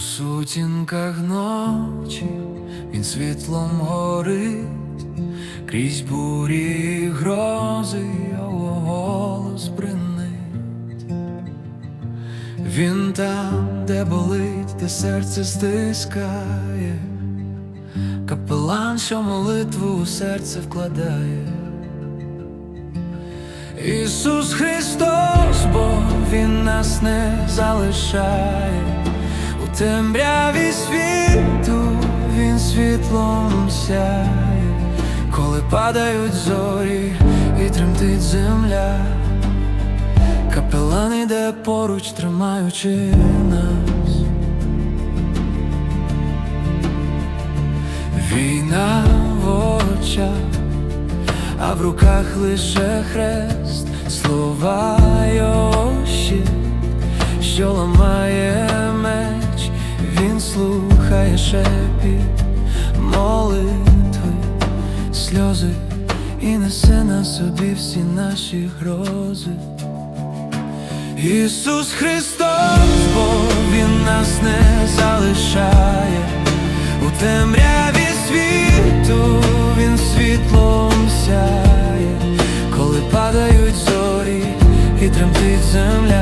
сутінках ночі він світлом горить, крізь бурі і грози його голос бринить. Він там, де болить, де серце стискає, капелан, що молитву у серце вкладає. Ісус Христос, бо Він нас не залишає у темряві світу, Він світлом сяє, коли падають зорі і тремтить земля, капелан іде поруч, тримаючи нас. Війна в очах а в руках лише хрест, слова його слухає шепіт молитви, сльози і несе на собі всі наші грози. Ісус Христос, бо Він нас не залишає у темряві світу, Він світлом сяє, коли падають зорі і тремтить земля,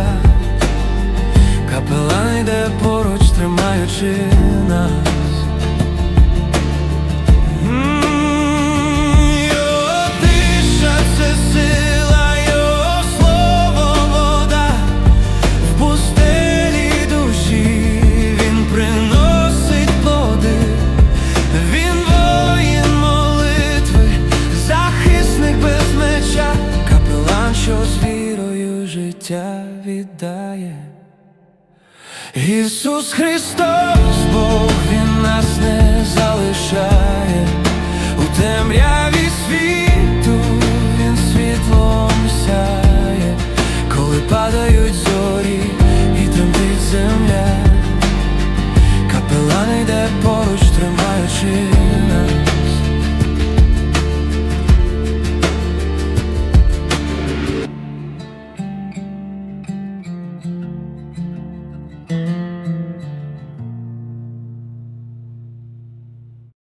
Ісус Христос, Бог, Він нас не залишає. У темряві світу, Він світлом сяє, коли падають зорі і тремтить земля, капелан йде поруч, тримаючи